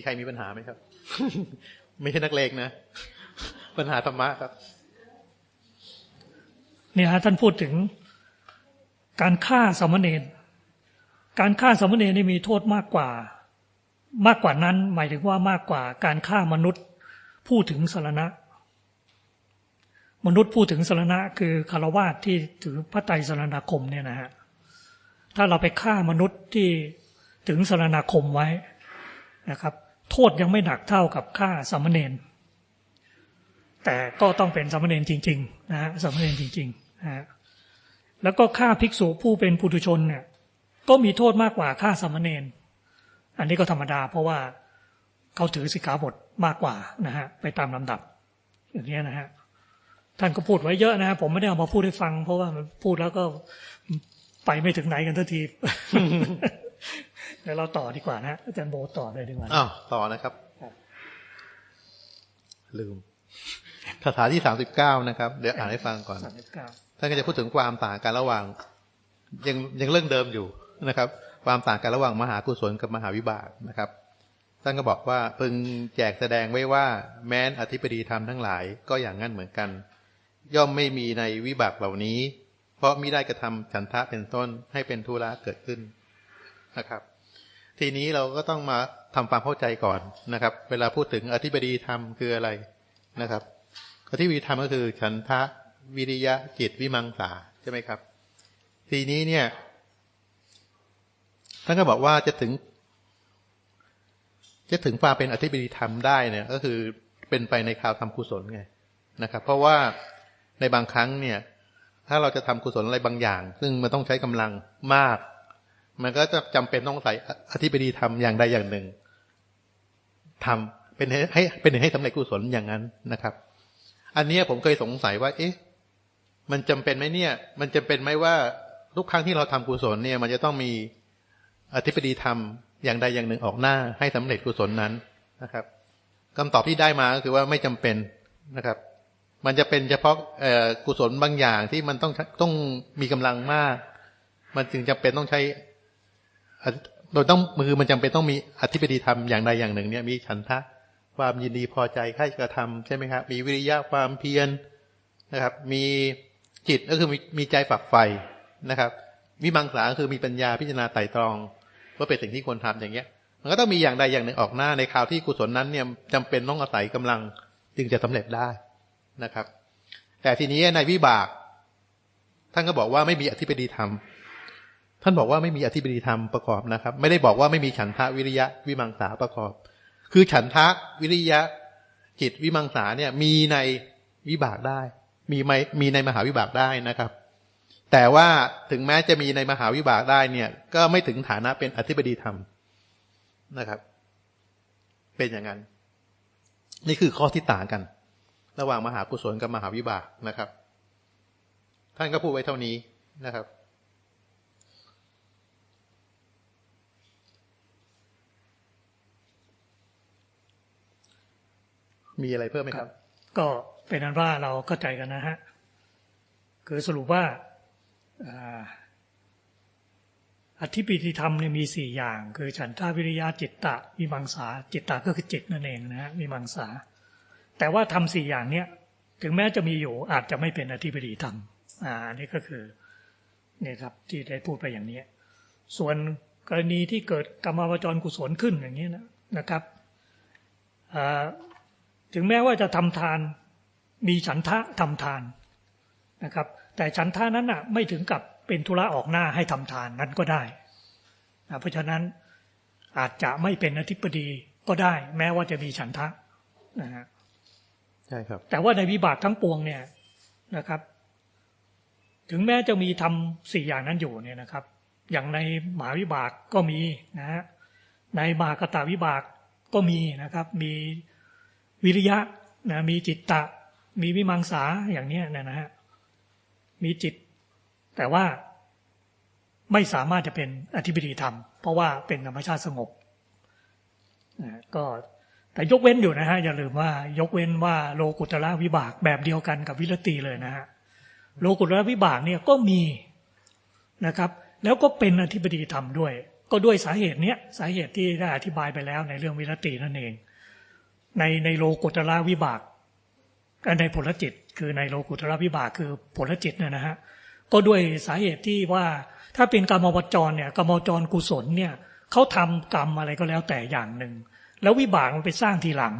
มีใครมีปัญหาไหมครับ ไม่ใช่นักเลงนะ ปัญหาธรรมะครับเนี่ยฮะท่านพูดถึง การฆ่าสามเณรการฆ่าสามเณรนี่มีโทษมากกว่า มากกว่านั้น หมายถึงว่ามากกว่า การฆ่ามนุษย์พูดถึงสารณะ มนุษย์พูดถึงสารณะ คือคารวะที่ถือพระไตรสรณาคมเนี่ยนะฮะถ้าเราไปฆ่ามนุษย์ที่ถึงสารณาคมไว้นะครับ โทษยังไม่หนักเท่ากับฆ่าสามเณรแต่ก็ต้องเป็นสามเณรจริงๆนะฮะสามเณรจริงๆนะฮะแล้วก็ฆ่าภิกษุผู้เป็นปุถุชนเนี่ยก็มีโทษมากกว่าฆ่าสามเณรอันนี้ก็ธรรมดา เพราะว่าเขาถือสิกขาบทมากกว่านะฮะไปตามลำดับ อย่างนี้นะฮะท่านก็พูดไว้เยอะนะฮะผมไม่ได้เอามาพูดให้ฟัง เพราะว่ามันพูดแล้วก็ไปไม่ถึงไหนกันทันที เดี๋ยวเราต่อดีกว่านะอาจารย์โบต่อเลยดีกว่านะอ้าวต่อนะครับครับ ลืมคาถาที่สามสิบเก้านะครับ เดี๋ยวอ่านให้ฟังก่อนสามสิบเก้าท่านก็จะพูดถึงความต่างกันระหว่าง ยังยังเรื่องเดิมอยู่นะครับ ความต่างกันระหว่างมหากุศลกับมหาวิบากนะครับท่านก็บอกว่าพึงแจกแสดงไว้ว่า แม้นอธิปดีธรรมทั้งหลายก็อย่างนั้นเหมือนกัน ย่อมไม่มีในวิบากเหล่านี้ เพราะมิได้กระทำฉันทะเป็นต้นให้เป็นทุระเกิดขึ้นนะครับ ทีนี้เราก็ต้องมาทำความเข้าใจก่อนนะครับ เวลาพูดถึงอธิบดีธรรมคืออะไรนะครับอธิบดีธรรมก็คือฉันทะวิริยะจิตวิมังสาใช่ไหมครับ ทีนี้เนี่ยท่านก็บอกว่าจะถึง จะถึงความเป็นอธิบดีธรรมได้เนี่ย ก็คือเป็นไปในข่าวทำกุศลไงนะครับ เพราะว่าในบางครั้งเนี่ย ถ้าเราจะทำกุศลอะไรบางอย่าง ซึ่งมันต้องใช้กำลังมาก มันก็จะจำเป็นต้องใส่อธิบดีธรรมอย่างใดอย่างหนึ่งทำเป็นให้เป็นให้สำเร็จกุศลอย่างนั้นนะครับ อันนี้ผมเคยสงสัยว่า เอ๊ะ มันจำเป็นไหมเนี่ย มันจำเป็นไหมว่าทุกครั้งที่เราทำกุศลเนี่ย มันจะต้องมีอธิบดีธรรมอย่างใดอย่างหนึ่งออกหน้า ให้สำเร็จกุศลนั้นนะครับคำตอบที่ได้มาก็คือว่าไม่จำเป็นนะครับ มันจะเป็นเฉพาะเอ่อกุศลบางอย่างที่มันต้องต้องมีกำลังมาก มันจึงจำเป็นต้องใช้ อะโดยต้องมือมันจำเป็นต้องมีอธิบดีธรรมอย่างใดอย่างหนึ่ง เนี่ยมีฉันทะความยินดีพอใจใคร่กระทำใช่ไหมครับ มีวิริยะความเพียรนะครับ มีจิตก็คือมีมีใจฝักใฝ่นะครับวิมังสาคือมีปัญญาพิจารณาไตร่ตรองว่าเป็นสิ่งที่ควรทำอย่างเงี้ย มันก็ต้องมีอย่างใดอย่างหนึ่งออกหน้าในข่าวที่กุศลนั้นเนี่ยจำเป็นต้องอาศัยกำลังจึงจะสำเร็จได้นะครับ แต่ทีนี้ในวิบาก ท่านก็บอกว่าไม่มีอธิบดีธรรม ท่านบอกว่าไม่มีอธิบดีธรรมประกอบนะครับ ไม่ได้บอกว่าไม่มีฉันทะวิริยะวิมังสาประกอบ คือฉันทะวิริยะจิตวิมังสาเนี่ยมีในวิบากได้ มีไหมมีในมหาวิบากได้นะครับ แต่ว่าถึงแม้จะมีในมหาวิบากได้เนี่ย ก็ไม่ถึงฐานะเป็นอธิบดีธรรมนะครับ เป็นอย่างนั้น นี่คือข้อที่ต่างกัน ระหว่างมหากุศลกับมหาวิบากนะครับ ท่านก็พูดไว้เท่านี้นะครับ มีอะไรเพิ่มไหมครับ ก็เป็นอันว่าเราเข้าใจกันนะฮะคือสรุปว่าอธิปิธิธรรมเนี่ยมีสี่อย่าง คือฉันทาวิริยะจิตตะวิมังสาจิตตะก็คือจิตนั่นเองนะฮะวิมังสา แต่ว่าทำสี่อย่างเนี้ยถึงแม้จะมีอยู่อาจจะไม่เป็นอธิปดีธรรมอ่าอันนี้ก็คือเนี่ยครับที่ได้พูดไปอย่างนี้ ส่วนกรณีที่เกิดกรรมวจรกุศลขึ้นอย่างนี้นะนะครับอ่า ถึงแม้ว่าจะทำทาน มีฉันทะทำทานนะครับ แต่ฉันทะนั้นน่ะไม่ถึงกับเป็นธุระออกหน้าให้ทำทานนั้นก็ได้นะเพราะฉะนั้นอาจจะไม่เป็นอธิปดีก็ได้ แม้ว่าจะมีฉันทะนะฮะใช่ครับ แต่ว่าในวิบากทั้งปวงเนี่ยนะครับ ถึงแม้จะมีทำสี่อย่างนั้นอยู่เนี่ยนะครับ อย่างในมหาวิบากก็มีนะฮะในมหากตาวิบากก็มีนะครับ มี วิริยะนะมีจิตตะ มีวิมังสาอย่างเนี้ยนะฮะมีจิต แต่ว่าไม่สามารถจะเป็นอธิบดีธรรม เพราะว่าเป็นธรรมชาติสงบนะก็แต่ยกเว้นอยู่นะฮะอย่าลืมว่ายกเว้นว่าโลกุตระวิบากแบบเดียวกันกับวิรติเลยนะฮะโลกุตระวิบากเนี่ยก็มีนะครับ แล้วก็เป็นอธิบดีธรรมด้วย ก็ด้วยสาเหตุเนี้ยสาเหตุที่ได้อธิบายไปแล้วในเรื่องวิรตินั่นเอง ในในโลกุตระวิบากในผลจิต คือในโลกุตระวิบากคือผลจิตเนี่ยนะฮะก็ด้วยสาเหตุที่ว่าถ้าเป็นกรรมวจรเนี่ยกรรมวจรกุศลเนี่ยเขาทำกรรมอะไรก็แล้วแต่อย่างหนึ่ง แล้ววิบากมันไปสร้างทีหลัง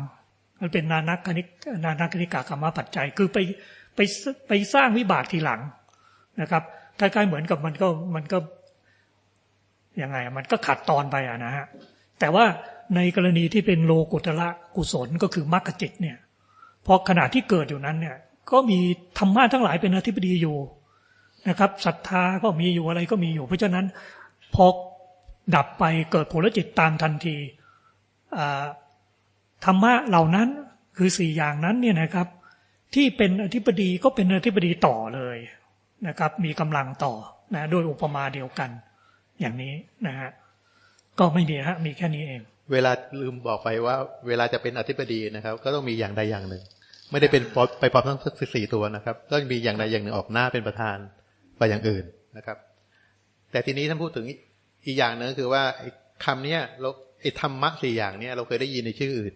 มันเป็นนานักคณิกนานักคณิกากรรมปัจจัยคือไปไปไปสร้างวิบากทีหลังนะครับคล้ายๆเหมือนกับมันก็มันก็ยังไงมันก็ขัดตอนไปอะนะฮะแต่ว่า ในกรณีที่เป็นโลกุตระกุศลก็คือมรรคจิตเนี่ยพอขณะที่เกิดอยู่นั้นเนี่ยก็มีธรรมะทั้งหลายเป็นอธิบดีอยู่นะครับศรัทธาก็มีอยู่อะไรก็มีอยู่ เพราะฉะนั้นพอดับไปเกิดผลจิตตามทันทีธรรมะเหล่านั้นคือสี่อย่างนั้นเนี่ยนะครับ ที่เป็นอธิบดีก็เป็นอธิบดีต่อเลยนะครับ มีกำลังต่อนะโดยอุปมาเดียวกัน อย่างนี้นะฮะก็ไม่มีฮะมีแค่นี้เอง เวลาลืมบอกไปว่า เวลาจะเป็นอธิบดีนะครับ ก็ต้องมีอย่างใดอย่างหนึ่ง ไม่ได้เป็นไปพร้อมทั้งสี่ตัวนะครับ ก็มีอย่างใดอย่างหนึ่งออกหน้าเป็นประธานไปอย่างอื่นนะครับ แต่ทีนี้ท่านพูดถึงอีกอย่างหนึงก็คือว่าไอ้คำเนี้ยเราไอ้ธรรมะสี่อย่างเนี้ยเราเคยได้ยินในชื่ออื่น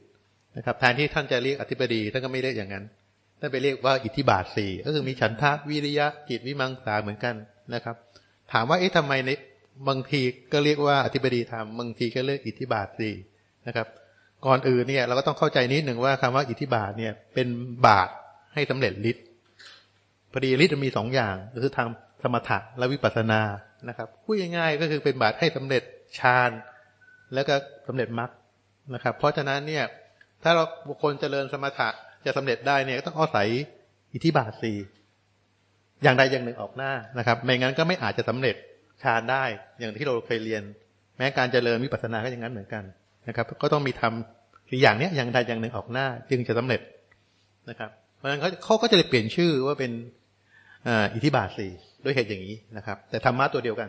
นะครับแทนที่ท่านจะเรียกอธิบดีท่านก็ไม่เรียกอย่างนั้นท่านไปเรียกว่าอิทธิบาทสี่ก็คือมีฉันทะวิริยะจิตวิมังสาเหมือนกันนะครับ ถามว่าเอ๊ะทำไมใน บางทีก็เรียกว่าอธิบดีธรรมบางทีก็เรียกอิทธิบาทสี่นะครับ ก่อนอื่นเนี่ยเราก็ต้องเข้าใจนิดหนึ่งว่าคำว่าอิทธิบาทเนี่ยเป็นบาทให้สำเร็จฤทธิ์พอดีฤทธิ์มีสองอย่างก็คือทางสมถะและวิปัสสนานะครับพูดง่ายๆก็คือเป็นบาทให้สำเร็จฌานแล้วก็สำเร็จมรรคนะครับ เพราะฉะนั้นเนี่ยถ้าเราบุคคลเจริญสมถะจะสำเร็จได้เนี่ยก็ต้องอาศัยอิทธิบาทสี่อย่างใดอย่างหนึ่งออกหน้านะครับ ไม่งั้นก็ไม่อาจจะสำเร็จ ฌานได้ อย่างที่เราเคยเรียน แม้การเจริญวิปัสสนาก็อย่างนั้นเหมือนกันนะครับ ก็ต้องมีทำสี่อย่างเนี้ยอย่างใดอย่างหนึ่งออกหน้า จึงจะสำเร็จนะครับ เพราะฉะนั้นเขาเขาก็จะเลยเปลี่ยนชื่อว่าเป็นอ่าอิทธิบาทสี่ด้วยเหตุอย่างนี้นะครับ แต่ธรรมะตัวเดียวกัน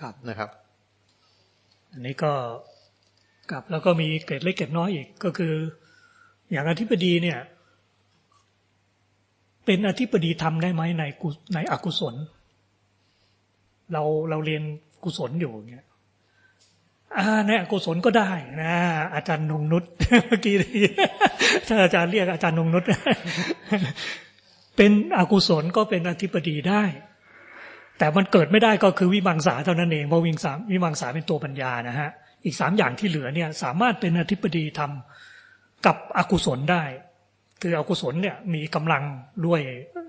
ครับนะครับ อันนี้ก็กับแล้วก็มีเกรดเล็กเกรดน้อยอีกก็คือ อย่างอธิบดีเนี่ย เป็นอธิบดีทำได้ไหมในกุในอกุศล เราเราเรียนกุศลอยู่เงี้ยอ่าในอกุศลก็ได้นะอาจารย์นงนุชเมื่อกี้นี้ถ้าอาจารย์เรียกอาจารย์นงนุชเป็นอกุศลก็เป็นอธิบดีได้ แต่มันเกิดไม่ได้ก็คือวิมังสาเท่านั้นเองเพราะวิมังสาวิมังสาเป็นตัวปัญญานะฮะอีกสามอย่างที่เหลือเนี่ย สามารถเป็นอธิบดีทำกับอกุศลได้ คืออกุศลเนี่ยมีกำลังด้วย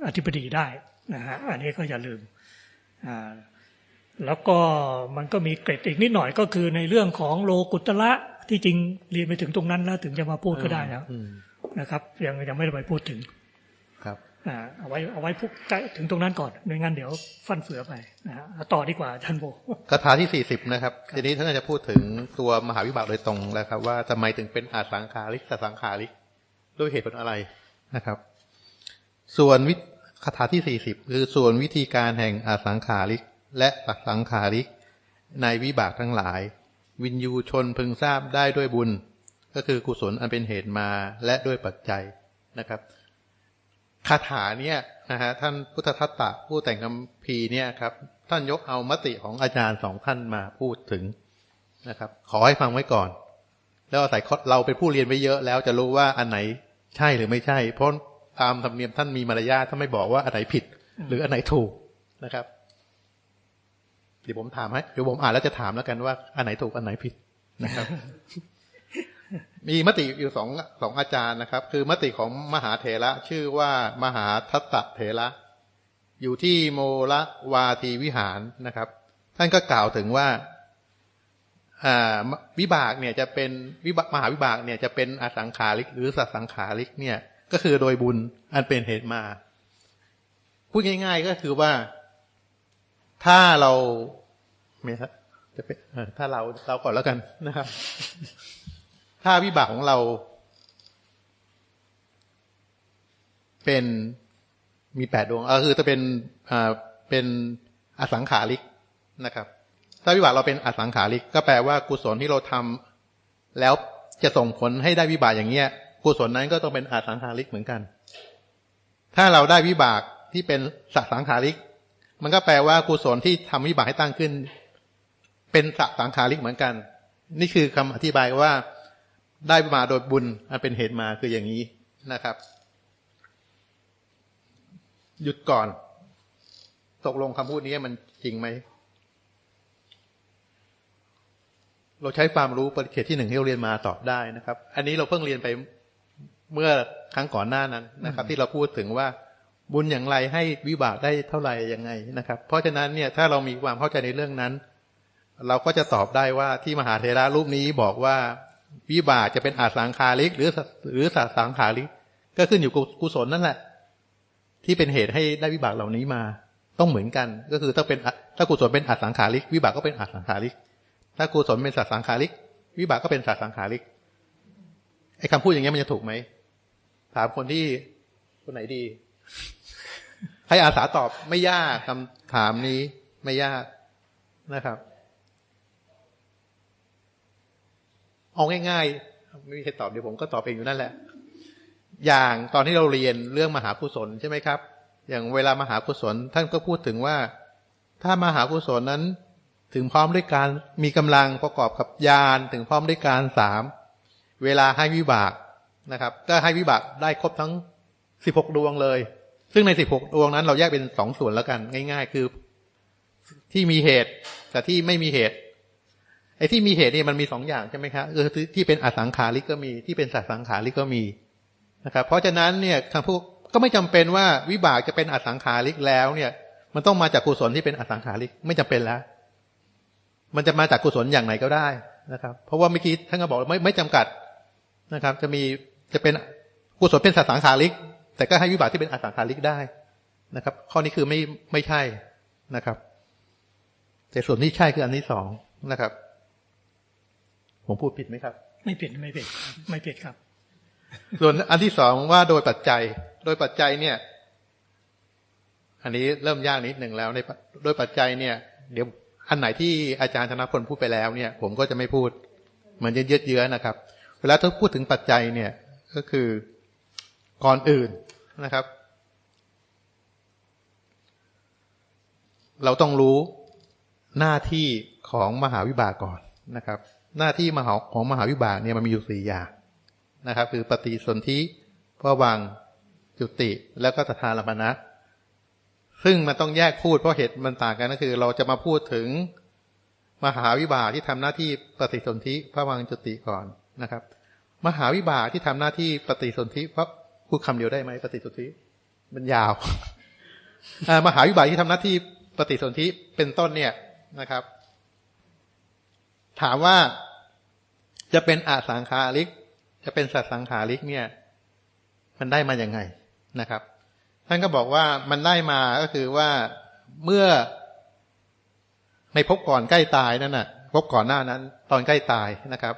อธิบดีได้นะฮะอันนี้ก็อย่าลืมอ่า แล้วก็มันก็มีเกร็ดอีกนิดหน่อยก็คือในเรื่องของโลกุตระที่จริงเรียนไปถึงตรงนั้นแล้วถึงจะมาพูดก็ได้แล้วอืมนะครับ ยังยังไม่ได้ไปพูดถึง ครับอ่าเอาไว้เอาไว้พูดใกล้ถึงตรงนั้นก่อนไม่งั้นเดี๋ยวฟันเฟือไปนะฮะเอาต่อดีกว่าท่านโบคาถาที่สี่สิบนะครับ ทีนี้ท่านจะพูดถึงตัวมหาวิบากโดยตรงแล้วครับ ว่าทำไมถึงเป็นอาสังขาริกสัสังขาริกด้วยเหตุผลอะไรนะครับ ส่วนวิคาถาที่สี่สิบคือส่วนวิธีการแห่งอาสังขาริก และสักสังขาริก ในวิบากทั้งหลาย วินยูชนพึงทราบได้ด้วยบุญ ก็คือกุศลอันเป็นเหตุมาและด้วยปัจจัยนะครับคาถาเนี่ยนะฮะท่านพุทธทัตตะผู้แต่งคำพีเนี่ยครับ ท่านยกเอามติของอาจารย์สองท่านมาพูดถึงนะครับ ขอให้ฟังไว้ก่อน แล้วอาศัยเราเป็นผู้เรียนไว้เยอะแล้วจะรู้ว่าอันไหนใช่หรือไม่ใช่ เพราะตามธรรมเนียมท่านมีมารยาทท่านไม่บอกว่าอันไหนผิด หรืออันไหนถูกนะครับ เดี๋ยวผมถามให้เดี๋ยวผมอ่านแล้วจะถามแล้วกันว่าอันไหนถูกอันไหนผิดนะครับ มีมติอยู่สองสองอาจารย์นะครับ คือมติของมหาเถระชื่อว่ามหาทัตตะเถระอยู่ที่โมละวาทีวิหารนะครับ ท่านก็กล่าวถึงว่าอ่าวิบากเนี่ยจะเป็นวิบากมหาวิบากเนี่ยจะเป็นอสังขาริก หรือสัตสังขาริกเนี่ย ก็คือโดยบุญอันเป็นเหตุมา พูดง่าย ๆ ก็คือว่า ถ้าเราเนี่ยครับจะเป็นถ้าเราเราก่อนแล้วกันนะครับ ถ้าวิบากของเรา เป็นมีแปดดวงเออคือจะเป็นอ่าเป็นอสังขาริกนะครับถ้าวิบากเราเป็นอสังขาริก ก็แปลว่ากุศลที่เราทำแล้วจะส่งผลให้ได้วิบากอย่างเงี้ยกุศลนั้นก็ต้องเป็นอสังขาริกเหมือนกัน ถ้าเราได้วิบากที่เป็นสสังขาริก มันก็แปลว่ากุศลที่ทำวิบากให้ตั้งขึ้น เป็นสสังขาริกเหมือนกัน นี่คือคำอธิบายว่าได้มาโดยบุญอันเป็นเหตุมาคืออย่างนี้นะครับ หยุดก่อน ตกลงคำพูดนี้มันจริงไหม เราใช้ความรู้ปริเขตที่หนึ่งที่เราเรียนมาตอบได้นะครับ อันนี้เราเพิ่งเรียนไปเมื่อครั้งก่อนหน้านั้นนะครับ ที่เราพูดถึงว่า บุญอย่างไรให้วิบากได้เท่าไหร่ยังไงนะครับ เพราะฉะนั้นเนี่ยถ้าเรามีความเข้าใจในเรื่องนั้น เราก็จะตอบได้ว่าที่มหาเทระรูปนี้บอกว่าวิบากจะเป็นอาสังคาริก หรือหรือสัสังขาริก ก็ขึ้นอยู่กุศลนั่นแหละ ที่เป็นเหตุให้ได้วิบากเหล่านี้มา ต้องเหมือนกัน ก็คือถ้าเป็นถ้ากุศลเป็นอาสังขาริก วิบากก็เป็นอาสังขาริก ถ้ากุศลเป็นสัสังขาริก วิบากก็เป็นสัสังขาริกไอ้คำพูดอย่างเงี้ยมันจะถูกไหมถามคนที่คนไหนดี ให้อาสาตอบไม่ยากคำถามนี้ไม่ยากนะครับ เอาง่ายๆ ไม่มีใครตอบเดี๋ยวผมก็ตอบเองอยู่นั่นแหละ อย่างตอนที่เราเรียนเรื่องมหากุศลใช่ไหมครับ อย่างเวลามหากุศลท่านก็พูดถึงว่า ถ้ามหากุศลนั้น ถึงพร้อมด้วยการมีกำลังประกอบกับญาณถึงพร้อมด้วยการสามเวลาให้วิบากนะครับ ก็ให้วิบากได้ครบทั้งสิบหกดวงเลย ซึ่งในสิบหกดวงนั้นเราแยกเป็นสองส่วนแล้วกัน ง่าย ๆ คือที่มีเหตุกับที่ไม่มีเหตุไอ้ที่มีเหตุนี่มันมีสองอย่างใช่ไหมครับเออที่เป็นอสังขาริกก็มีที่เป็นสัสังขาริกก็มีนะครับ เพราะฉะนั้นเนี่ยทางพวกก็ไม่จำเป็นว่าวิบากจะเป็นอสังขาริกแล้วเนี่ย มันต้องมาจากกุศลที่เป็นอสังขาริกไม่จำเป็นแล้ว มันจะมาจากกุศลอย่างไหนก็ได้นะครับ เพราะว่าเมื่อกี้ท่านก็บอกไม่ไม่จำกัดนะครับ จะมีจะเป็นกุศลเป็นสัสังขาริก แต่ก็ให้วิบากที่เป็นอสังขาริกได้นะครับ ข้อนี้คือไม่ไม่ใช่นะครับ แต่ส่วนที่ใช่คืออันที่สองนะครับ ผมพูดผิดไหมครับ ไม่ผิดไม่ผิดไม่ผิดครับ ส่วนอันที่สองว่าโดยปัจจัย โดยปัจจัยเนี่ย อันนี้เริ่มยากนิดหนึ่งแล้วในโดยปัจจัยเนี่ย เดี๋ยวอันไหนที่อาจารย์ธนพลพูดไปแล้วเนี่ย ผมก็จะไม่พูดเหมือนเยอะเยื้อนะครับ เวลาถ้าพูดถึงปัจจัยเนี่ย ก็คือ ก่อนอื่นนะครับ เราต้องรู้หน้าที่ของมหาวิบากก่อนนะครับ หน้าที่มหาของมหาวิบากเนี่ยมันมีอยู่สี่อย่างนะครับ คือปฏิสนธิพวังจุติแล้วก็สถานมณะซึ่งมันต้องแยกพูดเพราะเหตุมันต่างกันก็คือ เราจะมาพูดถึงมหาวิบากที่ทำหน้าที่ปฏิสนธิพระวังจุติก่อนนะครับ มหาวิบากที่ทำหน้าที่ปฏิสนธิพระ พูดคำเดียวได้ไหมปฏิสนธิมันยาวมหาวิบากที่ทำหน้าที่ปฏิสนธิเป็นต้นเนี่ยนะครับ ถามว่าจะเป็นอาสังขาริก จะเป็นสัตสังขาริกเนี่ย มันได้มาอย่างไงนะครับ ท่านก็บอกว่ามันได้มาก็คือว่าเมื่อในภพก่อนใกล้ตายนั่นน่ะภพก่อนหน้านั้น ตอนใกล้ตายนะครับ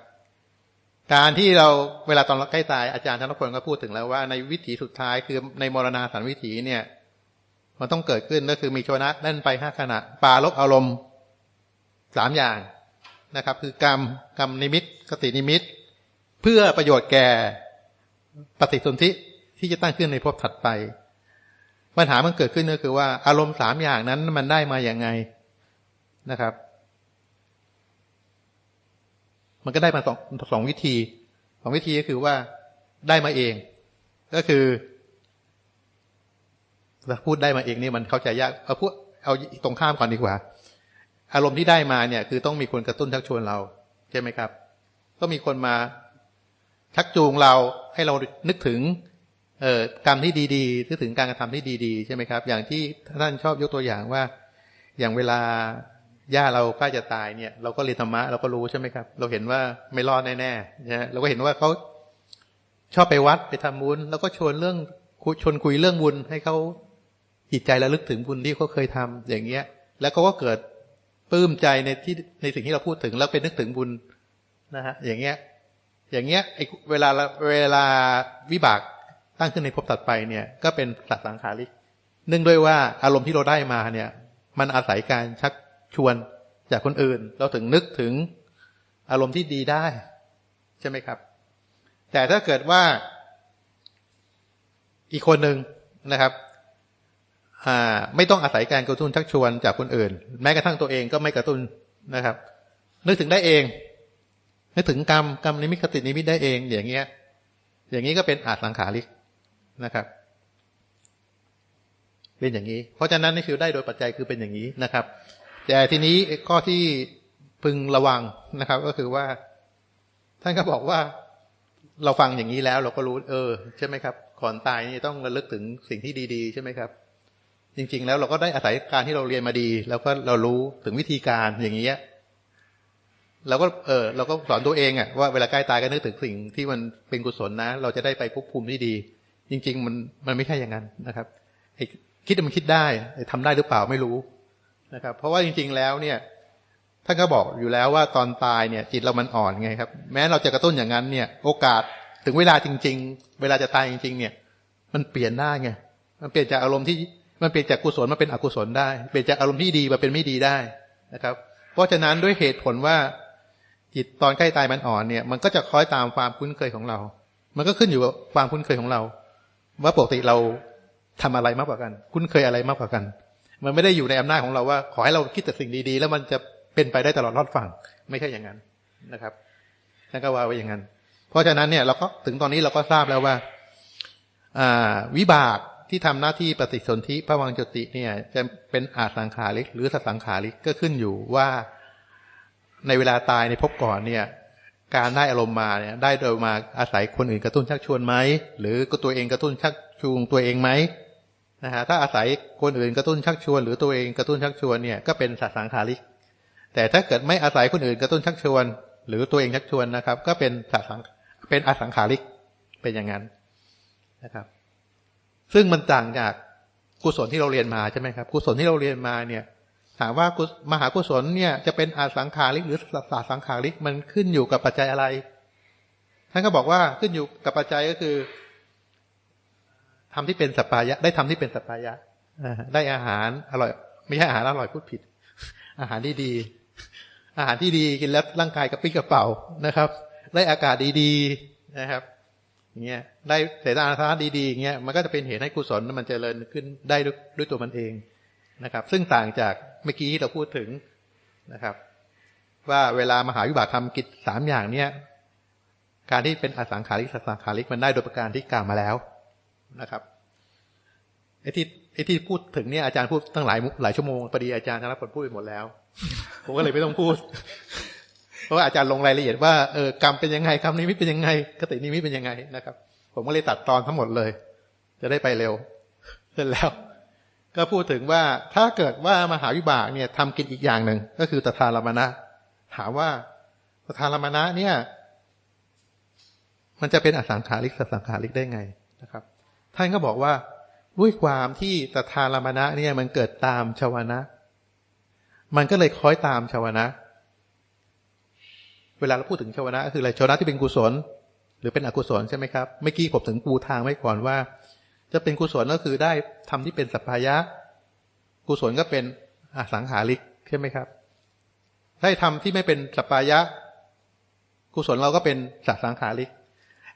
การที่เราเวลาตอนใกล้ตายอาจารย์ธนพลก็พูดถึงแล้วว่าในวิถีสุดท้ายคือในมรณาสันวิถีเนี่ย มันต้องเกิดขึ้นก็คือมีโชนะเล่นไปห้าขณะปาลบอารมณ์สามอย่างนะครับ คือกรรมกรรมนิมิตสตินิมิต เพื่อประโยชน์แก่ปฏิสนธิที่จะตั้งขึ้นในภพถัดไป ปัญหามันเกิดขึ้นก็คือว่าอารมณ์สามอย่างนั้นมันได้มาอย่างไงนะครับ มันก็ได้มาสองสองวิธีสองวิธีก็คือว่าได้มาเอง ก็คือพูดได้มาเองนี่มันเข้าใจยากเอาพูดเอาตรงข้ามก่อนดีกว่า อารมณ์ที่ได้มาเนี่ย คือต้องมีคนกระตุ้นชักชวนเรา ใช่ไหมครับต้องมีคนมาชักจูงเราให้เรานึกถึง เอ่อกรรมที่ดีๆนึกถึงการกระทำที่ดี ๆ ใช่ไหมครับ อย่างที่ท่านชอบยกตัวอย่างว่า อย่างเวลา ย่าเราใกล้จะตายเนี่ย เราก็เรียนธรรมะเราก็รู้ใช่ไหมครับ เราเห็นว่าไม่รอดแน่ๆนะเราก็เห็นว่าเขาชอบไปวัดไปทำบุญ แล้วก็ชวนเรื่องชวนคุยเรื่องบุญให้เขาจิตใจระลึกถึงบุญที่เขาเคยทำอย่างเงี้ย แล้วเขาก็เกิดปลื้มใจในที่ในสิ่งที่เราพูดถึงแล้วเป็นนึกถึงบุญนะฮะอย่างเงี้ย อย่างเงี้ยไอเวลาเวลาวิบากตั้งขึ้นในภพตัดไปเนี่ย ก็เป็นสัตสังขาริกเนื่องด้วยว่าอารมณ์ที่เราได้มาเนี่ย มันอาศัยการชัก ชวนจากคนอื่น เราถึงนึกถึงอารมณ์ที่ดีได้ ใช่ไหมครับ แต่ถ้าเกิดว่าอีกคนหนึ่งนะครับไม่ต้องอาศัยการกระตุ้นชักชวนจากคนอื่น แม้กระทั่งตัวเองก็ไม่กระตุ้นนะครับ นึกถึงได้เอง นึกถึงกรรมกรรมนิมิตคตินิมิตได้เองอย่างเงี้ย อย่างนี้ก็เป็นอาสังขาริกนะครับ เป็นอย่างนี้ เพราะฉะนั้นนี่คือได้โดยปัจจัยคือเป็นอย่างนี้นะครับ แต่ทีนี้ข้อที่พึงระวังนะครับ ก็คือว่า ท่านก็บอกว่าเราฟังอย่างนี้แล้วเราก็รู้ เออ ใช่ไหมครับก่อนตายนี่ต้องระลึกถึงสิ่งที่ดี ๆ ใช่ไหมครับ จริง ๆ แล้วเราก็ได้อาศัยการที่เราเรียนมาดี แล้วก็เรารู้ถึงวิธีการอย่างนี้ยเราก็เออเราก็สอนตัวเองอะว่าเวลาใกล้ตายก็นึกถึงสิ่งที่มันเป็นกุศลนะ เราจะได้ไปภพภูมิที่ดี จริง ๆ มันมันไม่ใช่อย่างนั้นนะครับไอ้คิดมันคิดได้ไอ้ทำได้หรือเปล่าไม่รู้ นะครับ เพราะว่าจริง ๆ แล้วเนี่ยท่านก็บอกอยู่แล้วว่าตอนตายเนี่ย จิตเรามันอ่อนไงครับ แม้เราจะกระตุ้นอย่างนั้นเนี่ย โอกาสถึงเวลาจริง ๆ เวลาจะตายจริง ๆ เนี่ย มันเปลี่ยนได้ไงมันเปลี่ยนจากอารมณ์ที่มันเปลี่ยนจากกุศลมาเป็นอกุศลได้ เปลี่ยนจากอารมณ์ที่ดีมาเป็นไม่ดีได้นะครับ เพราะฉะนั้นด้วยเหตุผลว่าจิตตอนใกล้ตายมันอ่อนเนี่ย มันก็จะคล้อยตามความคุ้นเคยของเรา มันก็ขึ้นอยู่กับความคุ้นเคยของเรา ว่าปกติเราทำอะไรมากกว่ากัน คุ้นเคยอะไรมากกว่ากัน มันไม่ได้อยู่ในอำนาจของเราว่า ขอให้เราคิดแต่สิ่งดีๆ แล้วมันจะเป็นไปได้ตลอดรอดฝั่งไม่ใช่อย่างนั้นนะครับท่านก็ว่าไว้อย่างนั้น เพราะฉะนั้นเนี่ยเราก็ถึงตอนนี้เราก็ทราบแล้วว่าวิบากที่ทำหน้าที่ปฏิสนธิพระวังจติเนี่ย จะเป็นอาสังขาริก หรือสสังขาริกก็ขึ้นอยู่ว่าในเวลาตายในภพก่อนเนี่ย การได้อารมณ์มาเนี่ย ได้โดยมาอาศัยคนอื่นกระตุ้นชักชวนไหมหรือก็ตัวเองกระตุ้นชักชูงตัวเองไหม นะฮะถ้าอาศัยคนอื่นกระตุ้นชักชวน หรือตัวเองกระตุ้นชักชวนเนี่ยก็เป็นสัสังขาริก แต่ถ้าเกิดไม่อาศัยคนอื่นกระตุ้นชักชวน หรือตัวเองชักชวนนะครับ ก็เป็นสัสังเป็นอสังขาริกเป็นอย่างนั้นนะครับ ซึ่งมันต่างจากกุศลที่เราเรียนมาใช่ไหมครับ กุศลที่เราเรียนมาเนี่ย ถามว่ามหากุศลเนี่ยจะเป็นอาสังขาริกหรือสาสังขาริกมันขึ้นอยู่กับปัจจัยอะไรท่านก็บอกว่าขึ้นอยู่กับปัจจัยก็คือ ทำที่เป็นสัปปายะ ได้ทำที่เป็นสัปปายะได้อาหารอร่อย ไม่ใช่อาหารอร่อยพูดผิด อาหารที่ดี อาหารที่ดีกินแล้วร่างกายกระปรี้กระเป๋านะครับ ได้อากาศดีๆนะครับอย่างเงี้ยได้เสนาสนะดีๆอย่างเงี้ยมันก็จะเป็นเหตุให้กุศลมันเจริญขึ้นได้ด้วยด้วยตัวมันเองนะครับ ซึ่งต่างจากเมื่อกี้ที่เราพูดถึงนะครับ ว่าเวลามหาวิบากทำกิจสามอย่างเนี้ยการที่เป็นอสังขาริกสังขาริกมันได้โดยประการที่กล่าวมาแล้ว นะครับไอ้ที่ไอ้ที่พูดถึงเนี่ยอาจารย์พูดตั้งหลายหลายชั่วโมงพอดีอาจารย์ธนพลพูดไปหมดแล้ว ผมก็เลยไม่ต้องพูด เพราะว่าอาจารย์ลงรายละเอียดว่าเออกรรมเป็นยังไงคำนิมิตเป็นยังไงคตินิมิตเป็นยังไงนะครับ ผมก็เลยตัดตอนทั้งหมดเลย จะได้ไปเร็วเสร็จแล้ว ก็พูดถึงว่าถ้าเกิดว่ามหาวิบากเนี่ยทำกิจอีกอย่างหนึ่งก็คือตถาลมณะถามว่าตถาลมณะเนี่ย มันจะเป็นอสังขาริกสสังขาริกได้ไงนะครับ ท่านก็บอกว่า ด้วยความที่ตถาลมณะเนี่ยมันเกิดตามชาวนะ มันก็เลยคล้อยตามชาวนะ เวลาเราพูดถึงชาวนะก็คืออะไรชาวนะที่เป็นกุศล หรือเป็นอกุศลใช่ไหมครับเมื่อกี้ผมถึงปูทางไว้ก่อนว่า จะเป็นกุศลก็คือได้ทำที่เป็นสัพพายะ กุศลก็เป็นอสังขาริกใช่ไหมครับ ได้ทำที่ไม่เป็นสัพพายะ กุศลเราก็เป็นสัสังขาริก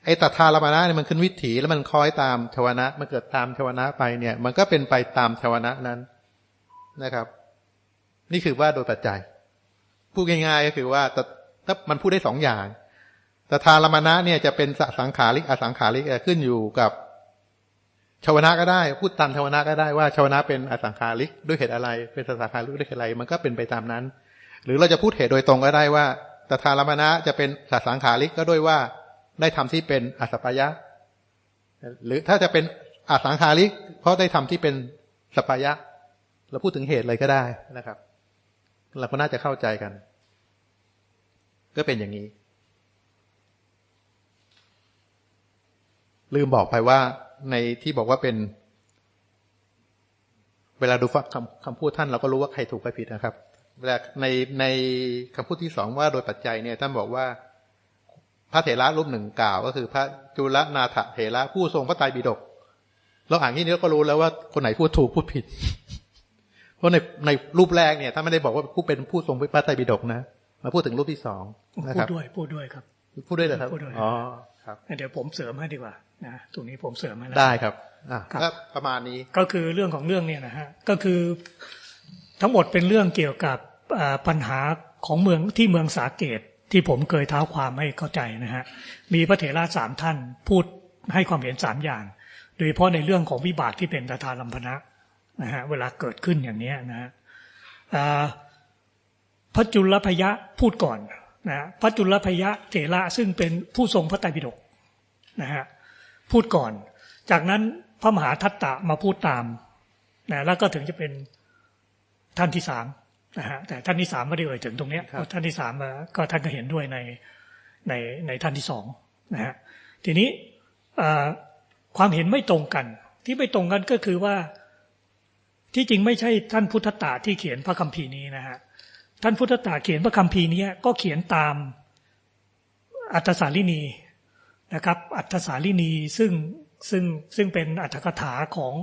ไอ้ตถาลมานะเนี่ยมันขึ้นวิถีแล้วมันคล้อยตามชาวนะมันเกิดตามชาวนะไปเนี่ย มันก็เป็นไปตามชาวนะนั้นนะครับ นี่คือว่าโดยปัจจัยพูดง่ายๆก็คือว่าถ้ามันพูดได้สองอย่างตถาลมานะเนี่ยจะเป็นสังขาริกอสังขาริกขึ้นอยู่กับชาวนะก็ได้ พูดตามชาวนะก็ได้ว่าชาวนะเป็นอสังขาริกด้วยเหตุอะไร เป็นสังขาริกด้วยเหตุอะไร มันก็เป็นไปตามนั้น หรือเราจะพูดเหตุโดยตรงก็ได้ว่าตถาลมานะจะเป็นสสังขาริกก็ด้วยว่า ได้ทำที่เป็นอสัปายะ หรือถ้าจะเป็นอสังขาริกเพราะได้ทำที่เป็นสัปายะ เราพูดถึงเหตุเลยก็ได้นะครับ เราก็น่าจะเข้าใจกัน ก็เป็นอย่างนี้ ลืมบอกไปว่าในที่บอกว่าเป็น เวลาดูฟังคำคำพูดท่านเราก็รู้ว่าใครถูกใครผิดนะครับเวลาในในคำพูดที่สองว่าโดยปัจจัยเนี่ยท่านบอกว่า พระเถระรูปหนึ่งกล่าว ก็คือพระจุลนาถเถระผู้ทรงพระไตรปิฎกเราอ่านที่นี้เราก็รู้แล้วว่าคนไหนพูดถูกพูดผิด เพราะในในรูปแรกเนี่ยถ้าไม่ได้บอกว่าผู้เป็นผู้ทรงพระไตรปิฎกนะมาพูดถึงรูปที่สองนะพูคดรับด้วยพูดด้วยครับ พูดด้วยเหรอครับพูดด้วยอ๋อครับเดี๋ยวผมเสริมให้ดีกว่านะตรงนี้ผมเสริมให้แล้วได้ครับอะครับก็ประมาณนี้ก็คือเรื่องของเรื่องเนี่ยนะฮะก็คือทั้งหมดเป็นเรื่องเกี่ยวกับอ่าปัญหาของเมืองที่เมืองสาเกต ที่ผมเคยเท้าความให้เข้าใจนะฮะมีพระเถระสามท่านพูดให้ความเห็นสามอย่าง โดยเฉพาะในเรื่องของวิบากที่เป็นตถาลัมพนะนะฮะเวลาเกิดขึ้นอย่างนี้นะฮะพระจุลพยะพูดก่อนนะฮะพระจุลพยะเถระซึ่งเป็นผู้ทรงพระไตรปิฎกนะฮะพูดก่อน จากนั้นพระมหาทัตตะมาพูดตามนะแล้วก็ถึงจะเป็นท่านที่สาม นะฮะแต่ท่านที่สามไม่ได้เอ่ยถึงตรงเนี้ยครับเพราะท่านที่สามเอ่อก็ท่านก็เห็นด้วยในในในท่านที่สองนะฮะทีนี้เอ่อความเห็นไม่ตรงกัน ที่ไม่ตรงกันก็คือว่าที่จริงไม่ใช่ท่านพุทธตาที่เขียนพระคัมภีร์นี้นะฮะท่านพุทธตาเขียนพระคัมภีร์นี้ก็เขียนตามอัตถสาลินีนะครับ อัตถสาลินีซึ่งซึ่งซึ่งเป็นอัตถกถาของ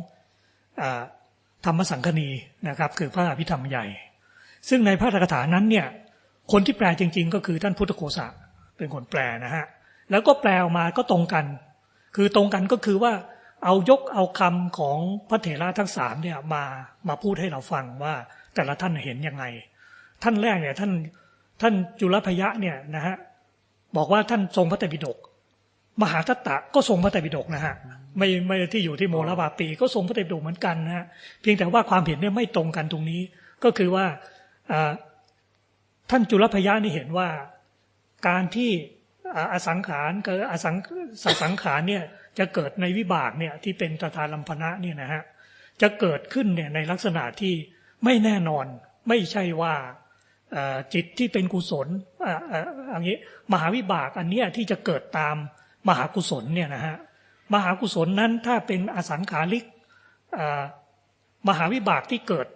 อาธรรมสังคณีนะครับ คือพระอภิธรรมใหญ่ ซึ่งในพระอัตถกถานั้นเนี่ย คนที่แปลจริง ๆ ก็คือท่านพุทธโฆษะเป็นคนแปลนะฮะ แล้วก็แปลออกมาก็ตรงกัน คือตรงกันก็คือว่าเอายกเอาคำของพระเถระทั้งสามเนี่ยมามาพูดให้เราฟังว่าแต่ละท่านเห็นยังไง ท่านแรกเนี่ยท่านท่านจุลพยะเนี่ยนะฮะบอกว่าท่านทรงพระไตรปิฎกมหาทัตตะก็ทรงพระไตรปิฎกนะฮะไม่ไม่ที่อยู่ที่โมลบาปีก็ทรงพระไตรปิฎกเหมือนกันนะฮะเพียงแต่ว่าความเห็นเนี่ยไม่ตรงกันตรงนี้ ก็คือว่า ท่านจุลพยะนี่เห็นว่าการที่อสังขารกับอสังสสังขารเนี่ยจะเกิดในวิบากเนี่ยที่เป็นตถาลัมพนะเนี่ยนะฮะจะเกิดขึ้นเนี่ยในลักษณะที่ไม่แน่นอนไม่ใช่ว่าจิตที่เป็นกุศลอันนี้มหาวิบากอันเนี้ยที่จะเกิดตามมหากุศลเนี่ยนะฮะมหากุศลนั้นถ้าเป็นอสังขาริกมหาวิบากที่เกิด